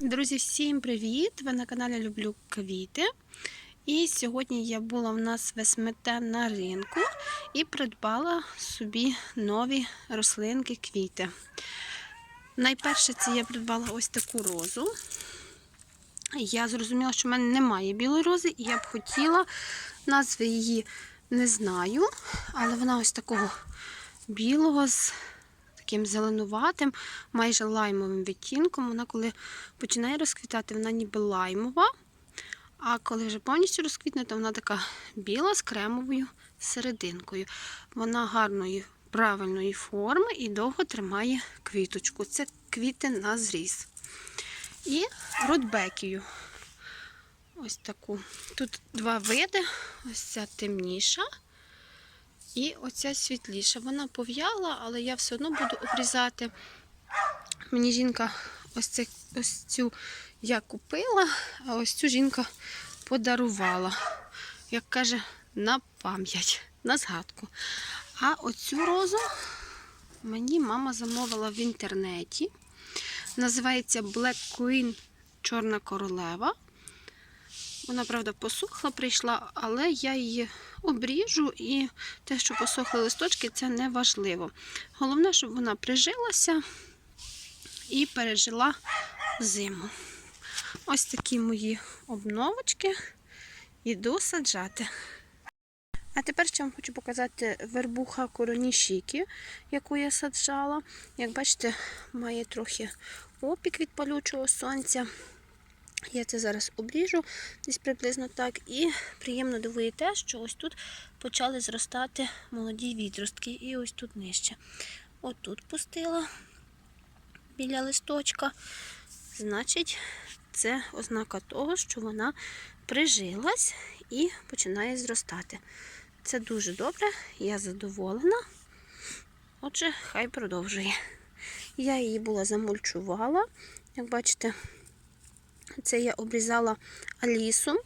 Друзі, всім привіт! Ви на каналі Люблю квіти. І сьогодні я була в нас в СМТ на ринку і придбала собі нові рослинки квіти. Найперше це я придбала ось таку розу. Я зрозуміла, що в мене немає білої рози, і я б хотіла, назви її не знаю, але вона ось такого білого з таким зеленуватим, майже лаймовим відтінком. Вона, коли починає розквітати, вона ніби лаймова. А коли вже повністю розквітне, то вона така біла з кремовою серединкою. Вона гарної, правильної форми і довго тримає квіточку. Це квіти на зріз. І рудбекію. Ось таку. Тут два види. Ось ця темніша. І оця світліша. Вона пов'яла, але я все одно буду обрізати. Мені жінка ось, це, ось цю я купила, а ось цю жінка подарувала. Як каже, на пам'ять, на згадку. А оцю розу мені мама замовила в інтернеті. Називається Black Queen Чорна королева. Вона, правда, посохла, прийшла, але я її обріжу і те, що посохли листочки, це не важливо. Головне, щоб вона прижилася і пережила зиму. Ось такі мої обновочки. Іду саджати. А тепер ще вам хочу показати вербуха коронішіки, яку я саджала. Як бачите, має трохи опік від палючого сонця. Я це зараз обріжу, десь приблизно так. І приємно дивує те, що ось тут почали зростати молоді відростки. І ось тут нижче. От тут пустила біля листочка. Значить, це ознака того, що вона прижилась і починає зростати. Це дуже добре, я задоволена. Отже, хай продовжує. Я її була замульчувала. Як бачите, це я обрізала алісом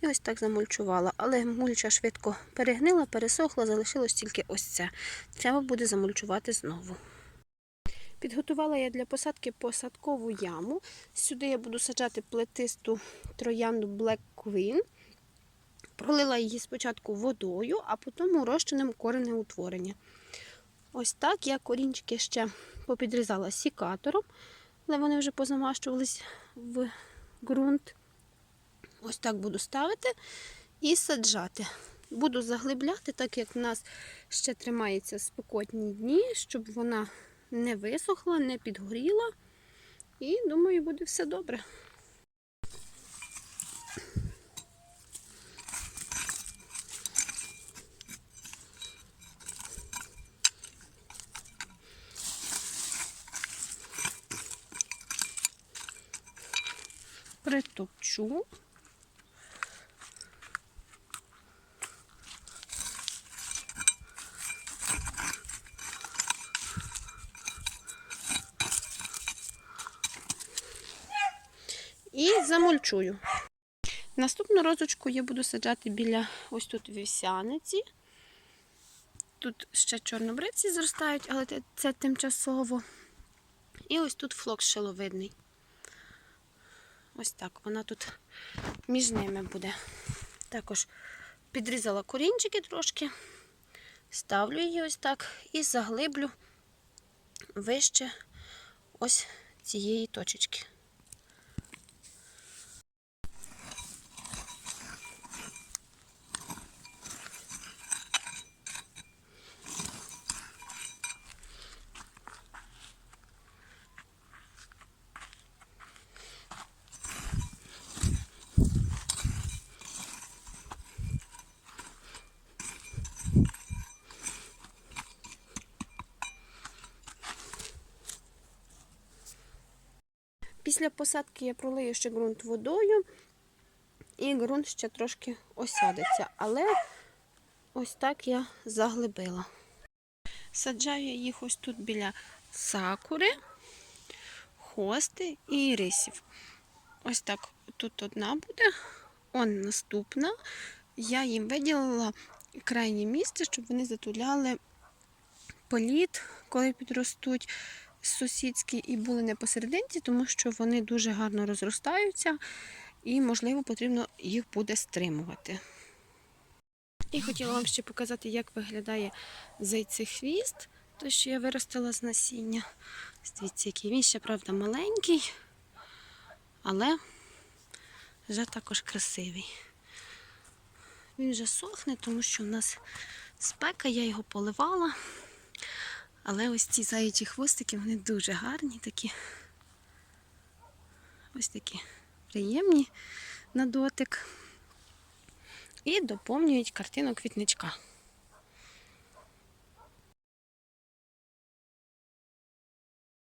і ось так замульчувала. Але мульча швидко перегнила, пересохла, залишилось тільки ось це. Треба буде замульчувати знову. Підготувала я для посадки посадкову яму. Сюди я буду саджати плетисту троянду Black Queen. Пролила її спочатку водою, а потім розчинним коренеутворення. Ось так я корінчики ще попідрізала сікатором, але вони вже позамащувались в ґрунт. Ось так буду ставити і саджати. Буду заглибляти, так як в нас ще тримаються спекотні дні, щоб вона не висохла, не підгоріла. І думаю, буде все добре. Притопчу. І замульчую. Наступну розочку я буду саджати біля ось тут вівсяниці. Тут ще чорнобриці зростають, але це тимчасово. І ось тут флокс шиловидний. Ось так вона тут між ними буде. Також підрізала корінчики трошки, ставлю її ось так і заглиблю вище ось цієї точечки. Після посадки я пролию ще ґрунт водою, і ґрунт ще трошки осядеться. Але ось так я заглибила. Саджаю їх ось тут біля сакури, хости і рисів. Ось так тут одна буде, он наступна. Я їм виділила крайнє місце, щоб вони затуляли політ, коли підростуть сусідські і були не посерединці, тому що вони дуже гарно розростаються і, можливо, потрібно їх буде стримувати. І хотіла вам ще показати, як виглядає зайцехвіст, той, що я виростила з насіння. Дивіться, який він ще, правда, маленький, але вже також красивий. Він вже сохне, тому що в нас спека, я його поливала. Але ось ці заячі хвостики, вони дуже гарні такі. Ось такі приємні на дотик. І доповнюють картину квітничка.